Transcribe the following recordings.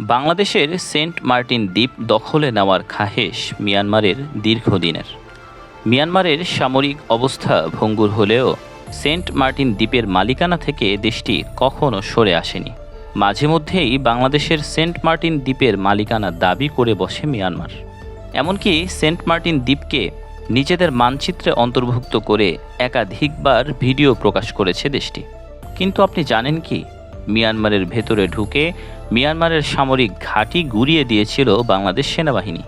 বাংলাদেশের Saint Martin দ্বীপ দখলে নেওয়ার খাহেশ মিয়ানমারের দীর্ঘদিনের। মিয়ানমারের সামরিক অবস্থা ভঙ্গুর হলেও সেন্ট মার্টিন দ্বীপের মালিকানা থেকে দেশটি কখনো সরে আসেনি। মাঝে মধ্যেই বাংলাদেশের সেন্ট মার্টিন দ্বীপের মালিকানা দাবি করে বসে মিয়ানমার। এমনকি সেন্ট মার্টিন দ্বীপকে নিজেদের মানচিত্রে অন্তর্ভুক্ত করে একাধিকবার ভিডিও প্রকাশ করেছে দেশটি। কিন্তু আপনি জানেন কি? মিয়ানমারের ভেতরে ঢুকে মিয়ানমারের সামরিক ঘাঁটি গুড়িয়ে দিয়েছিল বাংলাদেশ সেনাবাহিনী।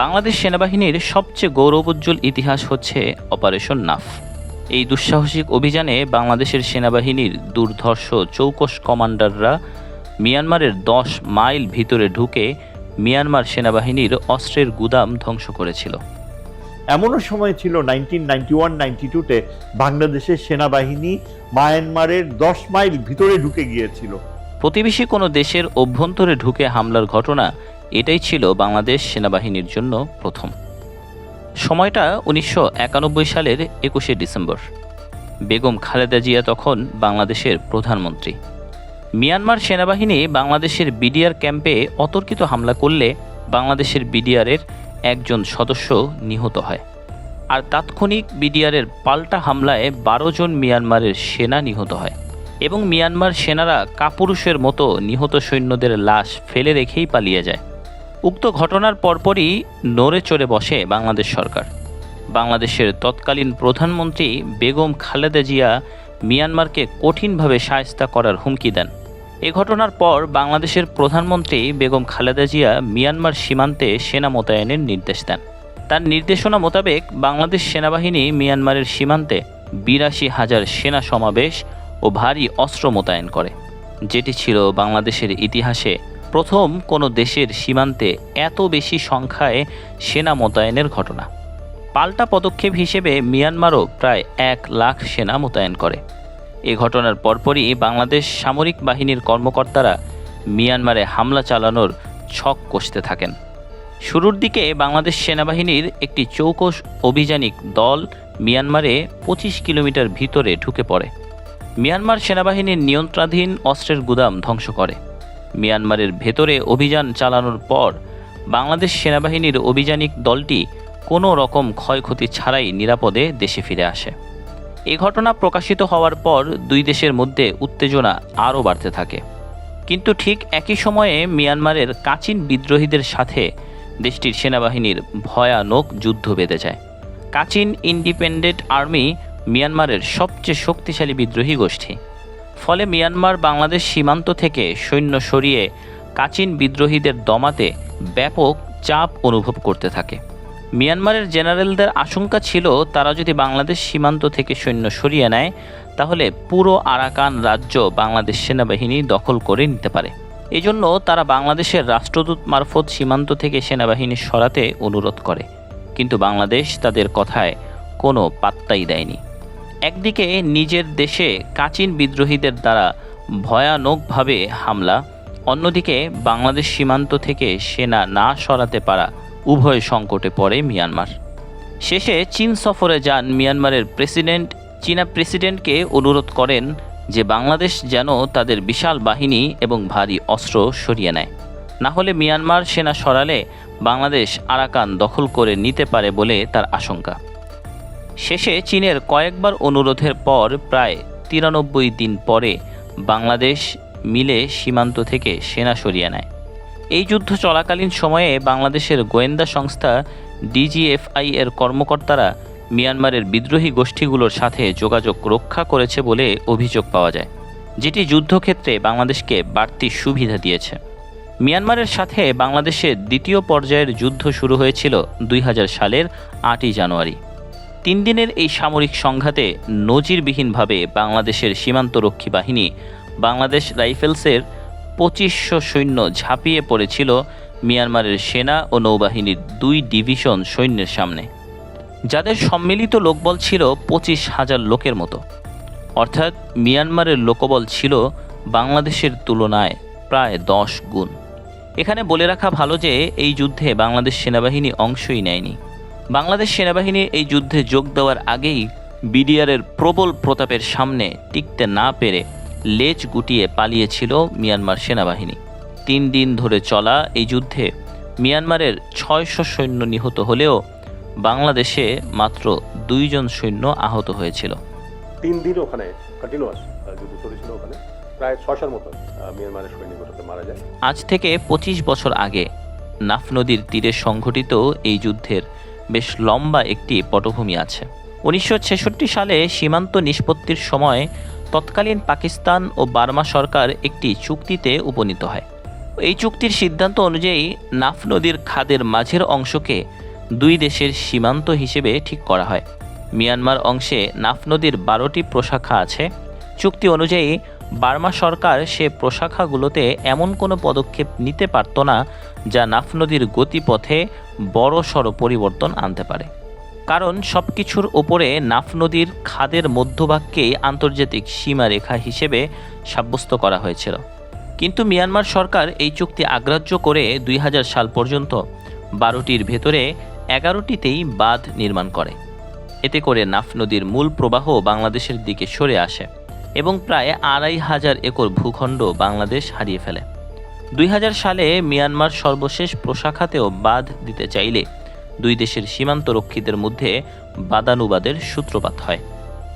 বাংলাদেশ সেনাবাহিনীর সবচেয়ে গৌরবোজ্জ্বল ইতিহাস হচ্ছে অপারেশন নাফ। এই দুঃসাহসিক অভিযানে বাংলাদেশের সেনাবাহিনীর দুর্ধর্ষ চৌকস কমান্ডাররা মিয়ানমারের দশ মাইল ভিতরে ঢুকে মিয়ানমার সেনাবাহিনীর অস্ত্রের গুদাম ধ্বংস করেছিল। এমনও সময় ছিল নাইনটিন নাইনটি ওয়ান, নাইনটি টুতে বাংলাদেশের সেনাবাহিনী মায়ানমারের দশ মাইল ভিতরে ঢুকে গিয়েছিল। প্রতিবেশী কোনো দেশের অভ্যন্তরে ঢুকে হামলার ঘটনা এটাই ছিল বাংলাদেশ সেনাবাহিনীর জন্য প্রথম। সময়টা উনিশশো একানব্বই সালের একুশে ডিসেম্বর। বেগম খালেদা জিয়া তখন বাংলাদেশের প্রধানমন্ত্রী। মিয়ানমার সেনাবাহিনী বাংলাদেশের বিডিআর ক্যাম্পে অতর্কিত হামলা করলে বাংলাদেশের বিডিআরের একজন সদস্য নিহত হয়। আর তাৎক্ষণিক বিডিআরের পাল্টা হামলায় বারো জন মিয়ানমারের সেনা নিহত হয়। এবং মিয়ানমার সেনারা কাপুরুষের মতো নিহত সৈন্যদের লাশ ফেলে রেখেই পালিয়ে যায়। উক্ত ঘটনার পরপরই নড়ে চড়ে বসে বাংলাদেশ সরকার। বাংলাদেশের তৎকালীন প্রধানমন্ত্রী বেগম খালেদা জিয়া মিয়ানমারকে কঠিনভাবে সায়স্তা করার হুমকি দেন। এ ঘটনার পর বাংলাদেশের প্রধানমন্ত্রী বেগম খালেদা জিয়া মিয়ানমার সীমান্তে সেনা মোতায়েনের নির্দেশ দেন। তার নির্দেশনা মোতাবেক বাংলাদেশ সেনাবাহিনী মিয়ানমারের সীমান্তে বিরাশি হাজার সেনা সমাবেশ ও ভারী অস্ত্র মোতায়েন করে। যেটি ছিল বাংলাদেশের ইতিহাসে প্রথম কোনো দেশের সীমান্তে এত বেশি সংখ্যায় সেনা মোতায়েনের ঘটনা। পাল্টা পদক্ষেপ হিসেবে মিয়ানমারও প্রায় এক লাখ সেনা মোতায়েন করে। এ ঘটনার পরপরই বাংলাদেশ সামরিক বাহিনীর কর্মকর্তারা মিয়ানমারে হামলা চালানোর ছক কষতে থাকেন। শুরুর দিকে বাংলাদেশ সেনাবাহিনীর একটি চৌকস অভিযানিক দল মিয়ানমারে পঁচিশ কিলোমিটার ভিতরে ঢুকে পড়ে। মিয়ানমার সেনাবাহিনীর নিয়ন্ত্রণাধীন অস্ত্রের গুদাম ধ্বংস করে। মিয়ানমারের ভেতরে অভিযান চালানোর পর বাংলাদেশ সেনাবাহিনীর অভিযানিক দলটি কোনো রকম ক্ষয়ক্ষতি ছাড়াই নিরাপদে দেশে ফিরে আসে। এ ঘটনা প্রকাশিত হওয়ার পর দুই দেশের মধ্যে উত্তেজনা আরও বাড়তে থাকে। কিন্তু ঠিক একই সময়ে মিয়ানমারের কাচিন বিদ্রোহীদের সাথে দেশটির সেনাবাহিনীর ভয়ানক যুদ্ধ বেঁধে যায়। কাচিন ইন্ডিপেন্ডেন্ট আর্মি মিয়ানমারের সবচেয়ে শক্তিশালী বিদ্রোহী গোষ্ঠী। ফলে মিয়ানমার বাংলাদেশ সীমান্ত থেকে সৈন্য সরিয়ে কাচিন বিদ্রোহীদের দমাতে ব্যাপক চাপ অনুভব করতে থাকে। মিয়ানমারের জেনারেলদের আশঙ্কা ছিল, তারা যদি বাংলাদেশ সীমান্ত থেকে সৈন্য সরিয়ে নেয়, তাহলে পুরো আরাকান রাজ্য বাংলাদেশ সেনাবাহিনী দখল করে নিতে পারে। এজন্য তারা বাংলাদেশের রাষ্ট্রদূত মারফত সীমান্ত থেকে সেনাবাহিনী সরাতে অনুরোধ করে। কিন্তু বাংলাদেশ তাদের কথায় কোনো পাত্তাই দেয়নি। একদিকে নিজের দেশে কাচিন বিদ্রোহীদের দ্বারা ভয়ানকভাবে হামলা, অন্যদিকে বাংলাদেশ সীমান্ত থেকে সেনা না সরাতে পারা উভয় সংকটে পড়ে মিয়ানমার। শেষে চীন সফরে যান মিয়ানমারের প্রেসিডেন্ট। চীনা প্রেসিডেন্টকে অনুরোধ করেন যে বাংলাদেশ যেন তাদের বিশাল বাহিনী এবং ভারী অস্ত্র সরিয়ে নেয়। না হলে মিয়ানমার সেনা সরালে বাংলাদেশ আরাকান দখল করে নিতে পারে বলে তার আশঙ্কা। শেষে চীনের কয়েকবার অনুরোধের পর প্রায় তিরানব্বই দিন পরে বাংলাদেশ মিলে সীমান্ত থেকে সেনা সরিয়ে নেয়। এই যুদ্ধ চলাকালীন সময়ে বাংলাদেশের গোয়েন্দা সংস্থা ডিজিএফআই এর কর্মকর্তারা মিয়ানমারের বিদ্রোহী গোষ্ঠীগুলোর সাথে যোগাযোগ রক্ষা করেছে বলে অভিযোগ পাওয়া যায়, যেটি যুদ্ধক্ষেত্রে বাংলাদেশকে বাড়তি সুবিধা দিয়েছে। মিয়ানমারের সাথে বাংলাদেশের দ্বিতীয় পর্যায়ের যুদ্ধ শুরু হয়েছিল দুই হাজার সালের আটই জানুয়ারি। তিন দিনের এই সামরিক সংঘাতে নজিরবিহীনভাবে বাংলাদেশের সীমান্তরক্ষী বাহিনী বাংলাদেশ রাইফেলসের পঁচিশশো সৈন্য ঝাঁপিয়ে পড়েছিল মিয়ানমারের সেনা ও নৌবাহিনীর দুই ডিভিশন সৈন্যের সামনে, যাদের সম্মিলিত লোকবল ছিল পঁচিশ হাজার লোকের মতো। অর্থাৎ মিয়ানমারের লোকবল ছিল বাংলাদেশের তুলনায় প্রায় দশ গুণ। এখানে বলে রাখা ভালো যে এই যুদ্ধে বাংলাদেশ সেনাবাহিনী অংশই নেয়নি। বাংলাদেশ সেনাবাহিনী এই যুদ্ধে যোগ দেওয়ার আগেই বিডিআরের প্রবল প্রতাপের সামনে টিকতে না পেরে লেজ গুটিয়ে পালিয়েছিল মিয়ানমার সেনাবাহিনী। তিন দিন ধরে চলা এই যুদ্ধে মিয়ানমারের ছয়শো সৈন্য নিহত হলেও বাংলাদেশে মাত্র দুইজন সৈন্য আহত হয়েছিল। তিন দিন ওখানে কন্টিনিউয়াস যুদ্ধ চলেছিল ওখানে। প্রায় ছশোর মতো মিয়ানমারের সৈনিক মারা যায়। আজ থেকে ২৫ বছর আগে নাফ নদীর তীরে সংঘটিত এই যুদ্ধের বেশ লম্বা একটি পটভূমি আছে। উনিশশো ছেষট্টি সালে সীমান্ত নিষ্পত্তির সময় তৎকালীন পাকিস্তান ও বার্মা সরকার একটি চুক্তিতে উপনীত হয়। এই চুক্তির সিদ্ধান্ত অনুযায়ী নাফ নদীর খাদের মাঝের অংশকে দুই দেশের সীমান্ত হিসেবে ঠিক করা হয়। মিয়ানমার অংশে নাফ নদীর বারোটি প্রশাখা আছে। চুক্তি অনুযায়ী বার্মা সরকার সে প্রশাখাগুলোতে এমন কোনো পদক্ষেপ নিতে পারত না যা নাফ নদীর গতিপথে বড়সড় পরিবর্তন আনতে পারে। কারণ সব কিছুর ওপরে নাফ নদীর খাদের মধ্যভাগকেই আন্তর্জাতিক সীমারেখা হিসেবে সাব্যস্ত করা হয়েছিল। কিন্তু মিয়ানমার সরকার এই চুক্তি আগ্রাহ্য করে দুই হাজার সাল পর্যন্ত বারোটির ভেতরে এগারোটিতেই বাঁধ নির্মাণ করে। এতে করে নাফ নদীর মূল প্রবাহ বাংলাদেশের দিকে সরে আসে এবং প্রায় আড়াই হাজার একর ভূখণ্ড বাংলাদেশ হারিয়ে ফেলে। দুই হাজার সালে মিয়ানমার সর্বশেষ প্রশাখাতেও বাঁধ দিতে চাইলে দুই দেশের সীমান্ত রক্ষীদের মধ্যে বাদানুবাদের সূত্রপাত হয়।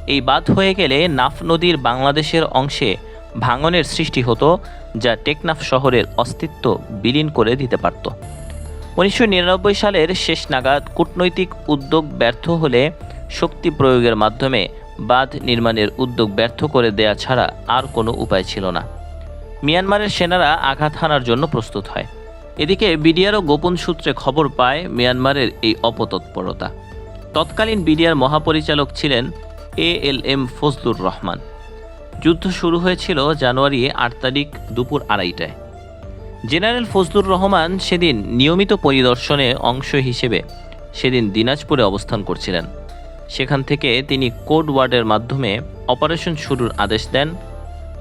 এই বাঁধ হয়ে গেলে নাফ নদীর বাংলাদেশের অংশে ভাঙনের সৃষ্টি হতো, যা টেকনাফ শহরের অস্তিত্ব বিলীন করে দিতে পারত। উনিশশো নিরানব্বই সালের শেষ নাগাদ কূটনৈতিক উদ্যোগ ব্যর্থ হলে শক্তি প্রয়োগের মাধ্যমে বাঁধ নির্মাণের উদ্যোগ ব্যর্থ করে দেয়া ছাড়া আর কোনো উপায় ছিল না। মিয়ানমারের সেনারা আঘাত হানার জন্য প্রস্তুত হয়। এদিকে বিডিআরও গোপন সূত্রে খবর পায় মিয়ানমারের এই অপতৎপরতা। তৎকালীন বিডিআর মহাপরিচালক ছিলেন A L M Fazlur Rahman. যুদ্ধ শুরু হয়েছিল জানুয়ারি আট তারিখ দুপুর আড়াইটায়। জেনারেল ফজলুর রহমান সেদিন নিয়মিত পরিদর্শনে অংশ হিসেবে সেদিন দিনাজপুরে অবস্থান করছিলেন। সেখান থেকে তিনি কোড ওয়ার্ডের মাধ্যমে অপারেশন শুরুর আদেশ দেন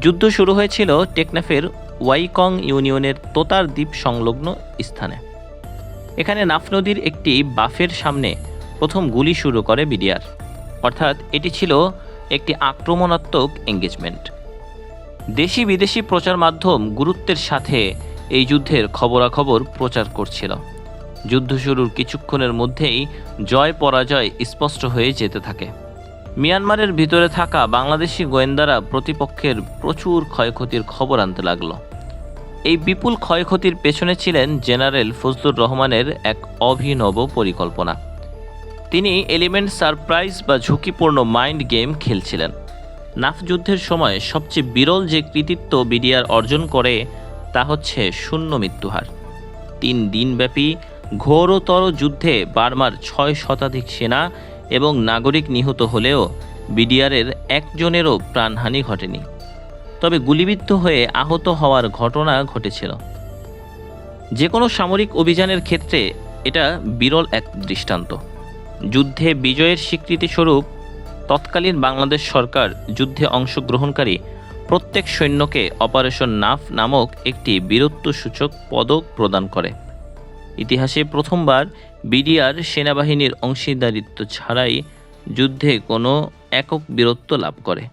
যুদ্ধ শুরু হয়েছিল টেকনাফের ওয়াইকং ইউনিয়নের তোতার দ্বীপ সংলগ্ন স্থানে। এখানে নাফ নদীর একটি বাফের সামনে প্রথম গুলি শুরু করে বিডিআর। অর্থাৎ এটি ছিল একটি আক্রমণাত্মক এঙ্গেজমেন্ট দেশি বিদেশি প্রচার মাধ্যম গুরুত্বের সাথে এই যুদ্ধের খবরাখবর প্রচার করছিল। যুদ্ধ শুরুর কিছুক্ষণের মধ্যেই জয় পরাজয় স্পষ্ট হয়ে যেতে থাকে। মিয়ানমারের ভিতরে থাকা বাংলাদেশি গোয়েন্দারা প্রতিপক্ষের প্রচুর ক্ষয়ক্ষতির খবর আনতে লাগল। এই বিপুল ক্ষয়ক্ষতির পেছনে ছিলেন জেনারেল ফজলুর রহমানের এক অভিনব পরিকল্পনা। তিনি এলিমেন্ট সারপ্রাইজ বা ঝুঁকিপূর্ণ মাইন্ড গেম খেলছিলেন। নাফ যুদ্ধের সময় সবচেয়ে বিরল যে কৃতিত্ব বিডিআর অর্জন করে, তা হচ্ছে শূন্য মৃত্যুহার তিন দিনব্যাপী ঘোরতর যুদ্ধে বার্মার ছয় শতাধিক সেনা এবং নাগরিক নিহত হলেও বিডিআরের একজনেরও প্রাণহানি ঘটেনি। তবে গুলিবিদ্ধ হয়ে আহত হওয়ার ঘটনা ঘটেছিল। যে কোনো সামরিক অভিযানের ক্ষেত্রে এটা বিরল এক দৃষ্টান্ত। যুদ্ধে বিজয়ের স্বীকৃতিস্বরূপ তৎকালীন বাংলাদেশ সরকার যুদ্ধে অংশগ্রহণকারী প্রত্যেক সৈন্যকে অপারেশন নাফ নামক একটি বীরত্বসূচক পদক প্রদান করে। ইতিহাসে প্রথমবার বিডিআর সেনাবাহিনীর অংশীদারিত্ব ছাড়াই যুদ্ধে কোনো একক বীরত্ব লাভ করে।